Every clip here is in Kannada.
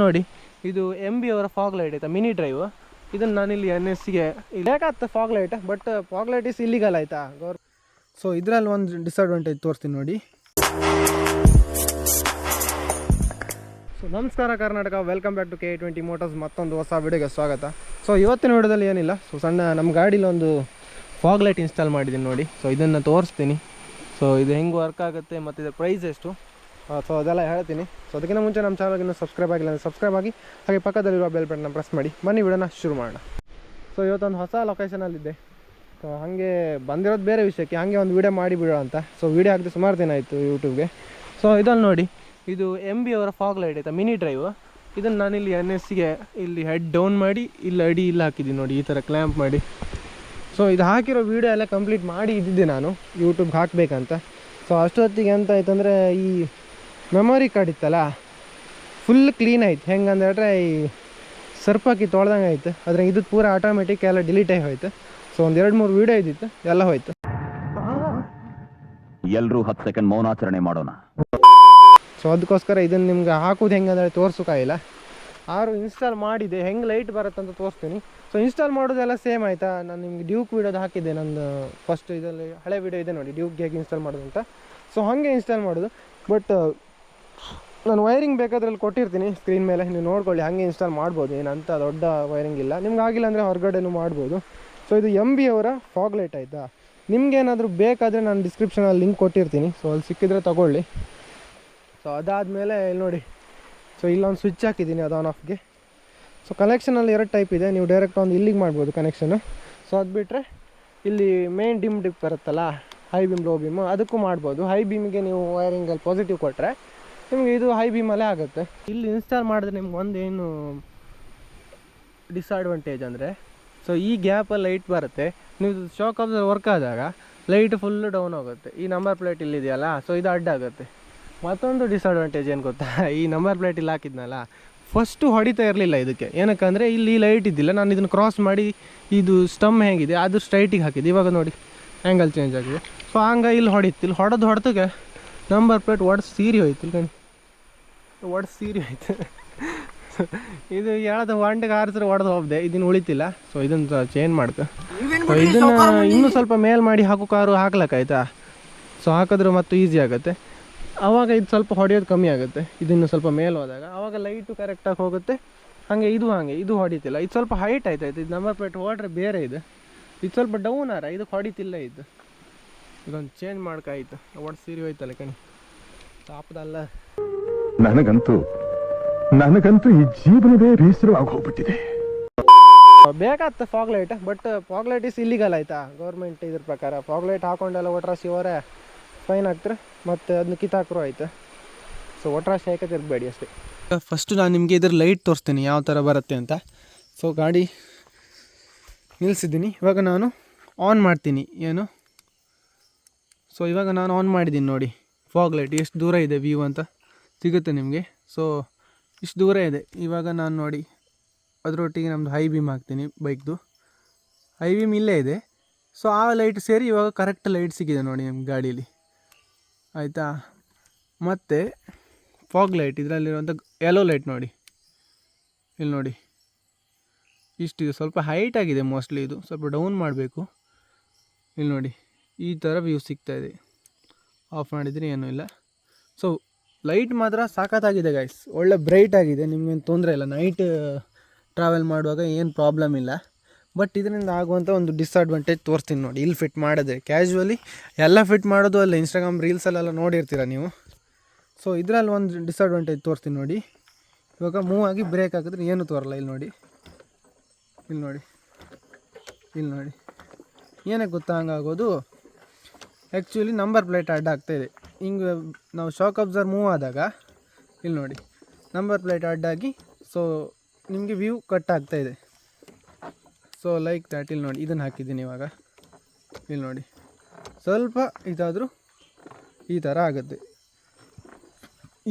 ನೋಡಿ. ಇದು ಎಂ ಬಿ ಅವರ ಫಾಗ್ ಲೈಟ್ ಆಯ್ತಾ? ಮಿನಿ ಡ್ರೈವ್ ಇದನ್ನು ನಾನಿಲ್ಲಿ ಎನ್ ಎಸ್ಗೆ ಬೇಕಾಗ್ತದೆ fog light but fog light is illegal ಆಯ್ತಾ? ಗೌರ್ ಸೊ ಇದರಲ್ಲಿ ಒಂದು ಡಿಸ್ಅಡ್ವಾಂಟೇಜ್ ತೋರಿಸ್ತೀನಿ ನೋಡಿ. ಸೊ ನಮಸ್ಕಾರ Karnataka. Welcome back to K twenty motors ಮತ್ತೊಂದು ಹೊಸ ವಿಡಿಯೋಗೆ ಸ್ವಾಗತ. ಸೊ ಇವತ್ತಿನ ವಿಡಿಯೋದಲ್ಲಿ ಏನಿಲ್ಲ. ಸೊ ಸಣ್ಣ ನಮ್ಮ ಗಾಡೀಲಿ ಒಂದು ಫಾಗ್ ಲೈಟ್ ಇನ್ಸ್ಟಾಲ್ ಮಾಡಿದ್ದೀನಿ ನೋಡಿ. ಸೊ ಇದನ್ನು ತೋರಿಸ್ತೀನಿ. ಸೊ ಇದು ಹೆಂಗೆ ವರ್ಕ್ ಆಗುತ್ತೆ ಮತ್ತು ಇದರ ಪ್ರೈಸ್ ಎಷ್ಟು? ಸೊ ಅದೆಲ್ಲ ಹೇಳ್ತೀನಿ. ಸೊ ಅದಕ್ಕಿಂತ ಮುಂಚೆ ನಮ್ಮ ಚಾನಲ್ಗೆ ಇನ್ನೂ ಸಬ್ಸ್ಕ್ರೈಬ್ ಆಗಿಲ್ಲ ಅಂದರೆ ಸಬ್ಸ್ಕ್ರೈಬ್ ಆಗಿ, ಹಾಗೆ ಪಕ್ಕದಲ್ಲಿರುವ ಬೆಲ್ ಬಟನ್ನ ಪ್ರೆಸ್ ಮಾಡಿ. ಬನ್ನಿ ವಿಡಿಯೋನ ಶುರು ಮಾಡೋಣ. ಸೊ ಇವತ್ತೊಂದು ಹೊಸ ಲೊಕೇಶನಲ್ಲಿದ್ದೆ ಸೊ ಹಾಗೆ ಬಂದಿರೋದು ಬೇರೆ ವಿಷಯಕ್ಕೆ, ಹಾಗೆ ಒಂದು ವಿಡಿಯೋ ಮಾಡಿ ಬಿಡೋ ಅಂತ. ಸೊ ವಿಡಿಯೋ ಹಾಕಿದ್ರೆ ಸುಮಾರು ದಿನ ಆಯಿತು ಯೂಟ್ಯೂಬ್ಗೆ ಸೊ ಇದನ್ನು ನೋಡಿ, ಇದು ಎಂ ಬಿ ಅವರ ಫಾಗ್ ಲೈಟ್ ಆಯಿತಾ ಮಿನಿ ಡ್ರೈವ್ ಇದನ್ನು ನಾನಿಲ್ಲಿ ಎನ್ ಎಸ್ ಸಿಗೆ ಇಲ್ಲಿ ಹೆಡ್ ಡೌನ್ ಮಾಡಿ, ಇಲ್ಲಿ ಅಡಿ ಇಲ್ಲಿ ಹಾಕಿದ್ದೀನಿ ನೋಡಿ, ಈ ಥರ ಕ್ಲ್ಯಾಂಪ್ ಮಾಡಿ. ಸೊ ಇದು ಹಾಕಿರೋ ವೀಡಿಯೋ ಎಲ್ಲ ಕಂಪ್ಲೀಟ್ ಮಾಡಿ ಇದ್ದಿದ್ದೆ ನಾನು. ಯೂಟ್ಯೂಬ್ಗೆ ಹಾಕಬೇಕಂತ. ಸೊ ಅಷ್ಟೊತ್ತಿಗೆ ಎಂತಾಯ್ತು ಅಂದರೆ ಈ ಮೆಮೊರಿ ಕಾರ್ಡ್ ಇತ್ತಲ್ಲ? ಫುಲ್ ಕ್ಲೀನ್ ಆಯ್ತು. ಹೆಂಗಂದ್ರೆ ಈ ಸರ್ಪಾಕಿ ತೊಳ್ದಂಗೆ ಆಯ್ತು. ಅದ್ರ ಇದು ಪೂರ ಆಟೋಮೆಟಿಕ್ ಎಲ್ಲ ಡಿಲೀಟ್ ಆಗಿ ಹೋಯ್ತು. ಸೊ ಒಂದು ಎರಡು ಮೂರು ವೀಡಿಯೋ ಇದ್ದಿತ್ತು. ಎಲ್ಲ ಹೋಯ್ತು. ಎಲ್ಲರೂ ಹತ್ತು ಸೆಕೆಂಡ್ ಮೌನಾಚರಣೆ ಮಾಡೋಣ. ಸೊ ಅದಕ್ಕೋಸ್ಕರ ಇದನ್ನು ನಿಮ್ಗೆ ಹಾಕೋದು ಹೆಂಗಂದ್ರೆ ತೋರ್ಸೋಕ್ಕಾಗಿಲ್ಲ ಆರು ಇನ್ಸ್ಟಾಲ್ ಮಾಡಿದೆ. ಹೆಂಗೆ ಲೈಟ್ ಬರುತ್ತೆ ಅಂತ ತೋರಿಸ್ತೀನಿ. ಸೊ ಇನ್ಸ್ಟಾಲ್ ಮಾಡೋದೆಲ್ಲ ಸೇಮ್ ಆಯಿತಾ? ನಾನು ನಿಮ್ಗೆ ಡ್ಯೂಕ್ ವೀಡಿಯೋದು ಹಾಕಿದ್ದೆ. ನಂದು ಫಸ್ಟ್ ಇದರಲ್ಲಿ ಹಳೆ ವೀಡಿಯೋ ಇದೆ ನೋಡಿ. ಡ್ಯೂಕ್ ಹೇಗೆ ಇನ್ಸ್ಟಾಲ್ ಮಾಡೋದು ಅಂತ. ಸೊ ಹಾಗೆ ಇನ್ಸ್ಟಾಲ್ ಮಾಡೋದು. ಬಟ್ ನಾನು ವೈರಿಂಗ್ ಬೇಕಾದ್ರಲ್ಲಿ ಕೊಟ್ಟಿರ್ತೀನಿ ಸ್ಕ್ರೀನ್ ಮೇಲೆ. ನೀವು ನೋಡ್ಕೊಳ್ಳಿ, ಹಾಗೆ ಇನ್ಸ್ಟಾಲ್ ಮಾಡ್ಬೋದು. ಏನಂತ ದೊಡ್ಡ ವೈರಿಂಗ್ ಇಲ್ಲ. ನಿಮ್ಗೆ ಆಗಿಲ್ಲ ಅಂದರೆ ಹೊರಗಡೆನೂ ಮಾಡ್ಬೋದು. ಸೊ ಇದು ಎಂ ಬಿ ಅವರ ಫಾಗ್ಲೈಟ್ ಆಯಿತಾ? ನಿಮ್ಗೇನಾದರೂ ಬೇಕಾದರೆ ನಾನು ಡಿಸ್ಕ್ರಿಪ್ಷನಲ್ಲಿ ಲಿಂಕ್ ಕೊಟ್ಟಿರ್ತೀನಿ. ಸೊ ಅಲ್ಲಿ ಸಿಕ್ಕಿದ್ರೆ ತಗೊಳ್ಳಿ. ಸೊ ಅದಾದಮೇಲೆ ಇಲ್ಲಿ ನೋಡಿ. ಸೊ ಇಲ್ಲೊಂದು ಸ್ವಿಚ್ ಹಾಕಿದ್ದೀನಿ ಅದು ಆನ್ ಆಫ್ಗೆ ಸೊ ಕನೆಕ್ಷನಲ್ಲಿ ಎರಡು ಟೈಪ್ ಇದೆ. ನೀವು ಡೈರೆಕ್ಟ್ ಒಂದು ಇಲ್ಲಿಗೆ ಮಾಡ್ಬೋದು ಕನೆಕ್ಷನು ಸೊ ಅದು ಬಿಟ್ಟರೆ ಇಲ್ಲಿ ಮೇನ್ ಡಿಮ್ ಡಿಪ್ ಬರುತ್ತಲ್ಲ? ಹೈ ಬಿಮ್ ಲೋ ಬಿಮ್ ಅದಕ್ಕೂ ಮಾಡ್ಬೋದು. ಹೈ ಬೀಮಿಗೆ ನೀವು ವೈರಿಂಗಲ್ಲಿ ಪಾಸಿಟಿವ್ ಕೊಟ್ಟರೆ ನಿಮಗೆ ಇದು ಹೈ ಬೀಮಲ್ಲೇ ಆಗುತ್ತೆ. ಇಲ್ಲಿ ಇನ್ಸ್ಟಾಲ್ ಮಾಡಿದ್ರೆ ನಿಮ್ಗೆ ಒಂದೇನು ಡಿಸ್ಅಡ್ವಾಂಟೇಜ್ ಅಂದರೆ ಸೊ ಈ ಗ್ಯಾಪಲ್ಲಿ ಲೈಟ್ ಬರುತ್ತೆ. ನೀವು ಶಾಕ್ ಅಬ್ಸರ್ ವರ್ಕ್ ಆದಾಗ ಲೈಟ್ ಫುಲ್ಲು ಡೌನ್ ಆಗುತ್ತೆ ಈ ನಂಬರ್ ಪ್ಲೇಟ್ ಇಲ್ಲಿದೆಯಲ್ಲ ಸೊ ಇದು ಅಡ್ಡ ಆಗುತ್ತೆ. ಮತ್ತೊಂದು ಡಿಸ್ಅಡ್ವಾಂಟೇಜ್ ಏನು ಗೊತ್ತಾ? ಈ ನಂಬರ್ ಪ್ಲೇಟ್ ಇಲ್ಲಿ ಹಾಕಿದ್ನಲ್ಲ ಫಸ್ಟು ಹೊಡಿತಾ ಇರಲಿಲ್ಲ ಇದಕ್ಕೆ. ಏನಕ್ಕಂದರೆ ಇಲ್ಲಿ ಲೈಟ್ ಇದ್ದಿಲ್ಲ, ನಾನು ಇದನ್ನು ಕ್ರಾಸ್ ಮಾಡಿ ಇದು ಸ್ಟಮ್ ಹೇಗಿದೆ, ಅದು ಸ್ಟ್ರೈಟಿಗೆ ಹಾಕಿದ್ದು. ಇವಾಗ ನೋಡಿ ಆ್ಯಂಗಲ್ ಚೇಂಜ್ ಆಗಿದೆ. ಸೊ ಹಂಗೆ ಇಲ್ಲಿ ಹೊಡಿತು ಇಲ್ಲಿ ಹೊಡೆದು ಹೊಡೆದಕ್ಕೆ ನಂಬರ್ ಪ್ಲೇಟ್ ಒಡ್ ಸೀರಿ ಹೋಯ್ತು ಕಣಿ. ಒಡ್ ಸೀರಿ ಹೋಯ್ತು. ಇದು ಯಾವ್ದು ವಾಂಟಿಗೆ ಹಾರಿಸಿದ್ರೆ ಒಡೆದು ಹೋಗ್ದೆ. ಇದನ್ನು ಉಳಿತಿಲ್ಲ. ಸೊ ಇದನ್ನು ಚೇಂಜ್ ಮಾಡ್ತು ಇದನ್ನ ಇದನ್ನು ಇನ್ನೂ ಸ್ವಲ್ಪ ಮೇಲ್ ಮಾಡಿ ಹಾಕೋ ಕಾರು ಹಾಕ್ಲಕ್ಕಾಯ್ತಾ ಸೊ ಹಾಕಿದ್ರೆ ಮತ್ತು ಈಸಿ ಆಗುತ್ತೆ. ಆವಾಗ ಇದು ಸ್ವಲ್ಪ ಹೊಡೆಯೋದು ಕಮ್ಮಿ ಆಗುತ್ತೆ. ಇದನ್ನು ಸ್ವಲ್ಪ ಮೇಲೆ ಹೋದಾಗ. ಆವಾಗ ಲೈಟು ಕರೆಕ್ಟಾಗಿ ಹೋಗುತ್ತೆ. ಹಾಗೆ ಇದು ಹಾಗೆ ಇದು ಹೊಡಿತಿಲ್ಲ. ಇದು ಸ್ವಲ್ಪ ಹೈಟ್ ಆಯ್ತಾಯ್ತು ಇದು ನಂಬರ್ ಪ್ಲೇಟ್ ಹೊಡ್ರೆ ಬೇರೆ ಇದು. ಇದು ಸ್ವಲ್ಪ ಡೌನ್ ಆರ ಇದು ಹೊಡಿತಿಲ್ಲ ಇದು. ಇದೊಂದು ಚೇಂಜ್ ಮಾಡ್ಕಾಯ್ತು. ಒಟ್ಟು ಸೀರಿ ಹೋಯ್ತಲ್ಲ ಕಣಿ. ತಾಪದಲ್ಲ. ನನಗಂತೂ ನನಗಂತೂ ಈ ಜೀವನವೇ ಬೇಸರವಾಗಿ ಹೋಗ್ಬಿಟ್ಟಿದೆ. ಬೇಕಾಗ್ತದೆ fog light but fog light is illegal ಆಯ್ತಾ? ಗೌರ್ಮೆಂಟ್ ಇದ್ರ ಪ್ರಕಾರ ಫಾಗ್ಲೈಟ್ ಹಾಕೊಂಡೆಲ್ಲ ಒಟ್ರಾಸಿ ಅವರೇ ಫೈನ್ ಹಾಕ್ತಾರೆ ಮತ್ತು ಅದನ್ನ ಕಿತ್ತಾಕ್ರು ಆಯ್ತು. ಸೊ ಒಟ್ರಾಸಿ ಹಾಕಕ್ಕೆ ತಿರ್ಗಬೇಡಿ ಅಷ್ಟೇ. ಫಸ್ಟು ನಾನು ನಿಮಗೆ ಇದ್ರ ಲೈಟ್ ತೋರಿಸ್ತೀನಿ ಯಾವ ಥರ ಬರುತ್ತೆ ಅಂತ. ಸೊ ಗಾಡಿ ನಿಲ್ಲಿಸಿದ್ದೀನಿ ಇವಾಗ ನಾನು ಆನ್ ಮಾಡ್ತೀನಿ ಏನು? ಸೊ ಇವಾಗ ನಾನು ಆನ್ ಮಾಡಿದ್ದೀನಿ ನೋಡಿ. ಫಾಗ್ ಲೈಟ್ ಎಷ್ಟು ದೂರ ಇದೆ ವ್ಯೂ ಅಂತ ಸಿಗುತ್ತೆ ನಿಮಗೆ. ಸೊ ಇಷ್ಟು ದೂರ ಇದೆ. ಇವಾಗ ನಾನು ನೋಡಿ, ಅದರೊಟ್ಟಿಗೆ ನಮ್ಮದು ಹೈ ಬೀಮ್ ಹಾಕ್ತೀನಿ ಬೈಕ್ದು ಹೈ ಬೀಮ್ ಇಲ್ಲೇ ಇದೆ. ಸೊ ಆ ಲೈಟ್ ಸೇರಿ ಇವಾಗ ಕರೆಕ್ಟ್ ಲೈಟ್ ಸಿಕ್ಕಿದೆ ನೋಡಿ ನಮ್ಮ ಗಾಡೀಲಿ. ಆಯಿತಾ? ಮತ್ತು ಫಾಗ್ ಲೈಟ್ ಇದರಲ್ಲಿರುವಂಥ ಯೆಲೋ ಲೈಟ್ ನೋಡಿ. ಇಲ್ಲಿ ನೋಡಿ. ಇಷ್ಟಿದೆ ಸ್ವಲ್ಪ ಹೈಟ್ ಆಗಿದೆ ಮೋಸ್ಟ್ಲಿ ಇದು. ಸ್ವಲ್ಪ ಡೌನ್ ಮಾಡಬೇಕು. ಇಲ್ಲಿ ನೋಡಿ. ಈ ಥರ ವ್ಯೂ ಇದೆ. ಆಫ್ ಮಾಡಿದರೆ ಏನೂ ಇಲ್ಲ. ಸೊ ಲೈಟ್ ಮಾತ್ರ ಸಾಕತ್ತಾಗಿದೆ ಗೈಸ್ ಒಳ್ಳೆ ಬ್ರೈಟ್ ಆಗಿದೆ. ನಿಮಗೇನು ತೊಂದರೆ ಇಲ್ಲ. ನೈಟ್ ಟ್ರಾವೆಲ್ ಮಾಡುವಾಗ ಏನು ಪ್ರಾಬ್ಲಮ್ ಇಲ್ಲ. ಬಟ್ ಇದರಿಂದ ಆಗುವಂಥ ಒಂದು ಡಿಸ್ಅಡ್ವಾಂಟೇಜ್ ತೋರಿಸ್ತೀನಿ ನೋಡಿ. ಇಲ್ಲಿ ಫಿಟ್ ಮಾಡಿದ್ರೆ ಕ್ಯಾಶುವಲಿ ಎಲ್ಲ ಫಿಟ್ ಮಾಡೋದು ಅಲ್ಲ. ಇನ್ಸ್ಟಾಗ್ರಾಮ್ ರೀಲ್ಸಲ್ಲೆಲ್ಲ ನೋಡಿರ್ತೀರ ನೀವು? ಸೊ ಇದರಲ್ಲಿ ಒಂದು ಡಿಸ್ಅಡ್ವಾಂಟೇಜ್ ತೋರಿಸ್ತೀನಿ ನೋಡಿ. ಇವಾಗ ಮೂವ್ ಆಗಿ ಬ್ರೇಕ್ ಹಾಕಿದ್ರೆ ಏನು ತೋರಲ್ಲ. ಇಲ್ಲಿ ನೋಡಿ. ಇಲ್ಲಿ ನೋಡಿ. ಇಲ್ಲಿ ನೋಡಿ. ಏನಕ್ಕೆ ಗೊತ್ತಾ ಹಂಗಾಗೋದು ಆ್ಯಕ್ಚುಲಿ ನಂಬರ್ ಪ್ಲೇಟ್ ಅಡ್ಡ ಆಗ್ತಾಯಿದೆ ಹಿಂಗೆ ನಾವು ಶಾಕ್ ಅಬ್ಸರ್ ಮೂವ್ ಆದಾಗ, ಇಲ್ಲಿ ನೋಡಿ ನಂಬರ್ ಪ್ಲೇಟ್ ಆಗಿ ಸೊ ನಿಮಗೆ ವ್ಯೂ ಕಟ್ ಆಗ್ತಾಯಿದೆ ಸೊ ಲೈಕ್ ದ್ಯಾಟ್ ಇಲ್ಲಿ ನೋಡಿ, ಇದನ್ನು ಹಾಕಿದ್ದೀನಿ ಇವಾಗ. ಇಲ್ಲಿ ನೋಡಿ, ಸ್ವಲ್ಪ ಇದಾದರೂ ಈ ಥರ ಆಗುತ್ತೆ.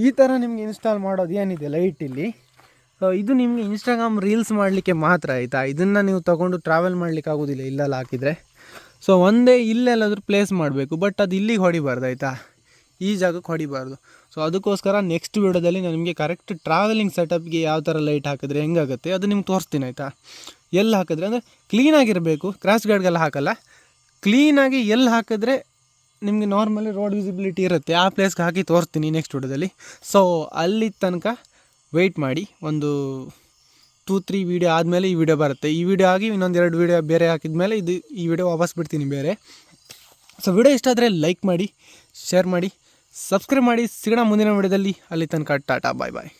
ಈ ಥರ ನಿಮಗೆ ಇನ್ಸ್ಟಾಲ್ ಮಾಡೋದು ಏನಿದೆ ಲೈಟ್ ಇಲ್ಲಿ? ಸೊ ಇದು ನಿಮಗೆ ಇನ್ಸ್ಟಾಗ್ರಾಮ್ ರೀಲ್ಸ್ ಮಾಡಲಿಕ್ಕೆ ಮಾತ್ರ ಆಯಿತಾ? ಇದನ್ನು ನೀವು ತೊಗೊಂಡು ಟ್ರಾವೆಲ್ ಮಾಡಲಿಕ್ಕೆ ಆಗೋದಿಲ್ಲ, ಇಲ್ಲೆಲ್ಲ ಹಾಕಿದರೆ? ಸೊ ಒಂದೇ ಇಲ್ಲೆಲ್ಲಾದರೂ ಪ್ಲೇಸ್ ಮಾಡಬೇಕು ಬಟ್ ಅದು ಇಲ್ಲಿಗೆ ಹೊಡಿಬಾರ್ದು, ಆಯಿತಾ? ಈ ಜಾಗಕ್ಕೆ ಹೊಡಿಬಾರ್ದು. ಸೊ ಅದಕ್ಕೋಸ್ಕರ ನೆಕ್ಸ್ಟ್ ವೀಡಿಯೋದಲ್ಲಿ ನಾನು ನಿಮಗೆ ಕರೆಕ್ಟ್ ಟ್ರಾವೆಲಿಂಗ್ ಸೆಟಪ್ಗೆ ಯಾವ ಥರ ಲೈಟ್ ಹಾಕಿದ್ರೆ ಹೆಂಗಾಗುತ್ತೆ ಅದು ನಿಮ್ಗೆ ತೋರಿಸ್ತೀನಿ, ಆಯಿತಾ? ಎಲ್ಲಿ ಹಾಕಿದ್ರೆ ಅಂದರೆ ಕ್ಲೀನಾಗಿರಬೇಕು ಕ್ರಾಸ್ ಗಾರ್ಡ್ಗೆಲ್ಲ ಹಾಕಲ್ಲ. ಕ್ಲೀನಾಗಿ ಎಲ್ಲಿ ಹಾಕಿದ್ರೆ ನಿಮಗೆ ನಾರ್ಮಲಿ ರೋಡ್ ವಿಸಿಬಿಲಿಟಿ ಇರುತ್ತೆ, ಆ ಪ್ಲೇಸ್ಗೆ ಹಾಕಿ ತೋರಿಸ್ತೀನಿ ನೆಕ್ಸ್ಟ್ ವೀಡಿಯೋದಲ್ಲಿ. ಸೊ ಅಲ್ಲಿ ತನಕ ವೆಯ್ಟ್ ಮಾಡಿ, ಒಂದು ಟೂ ತ್ರೀ ವೀಡಿಯೋ ಆದಮೇಲೆ ಈ ವಿಡಿಯೋ ಬರುತ್ತೆ. ಈ ವಿಡಿಯೋ ಆಗಿ ಇನ್ನೊಂದು ಎರಡು ವೀಡಿಯೋ ಬೇರೆ ಹಾಕಿದ್ಮೇಲೆ ಇದು ಈ ವಿಡಿಯೋ ವಾಪಸ್ ಬಿಡ್ತೀನಿ ಬೇರೆ. ಸೊ ವಿಡಿಯೋ ಇಷ್ಟ ಆದರೆ ಲೈಕ್ ಮಾಡಿ ಶೇರ್ ಮಾಡಿ ಸಬ್ಸ್ಕ್ರೈಬ್ ಮಾಡಿ. ಸಿಗೋಣ ಮುಂದಿನ ವಿಡಿಯೋದಲ್ಲಿ ಅಲ್ಲಿ ತನಕ ಟಾಟಾ ಬಾಯ್ ಬಾಯ್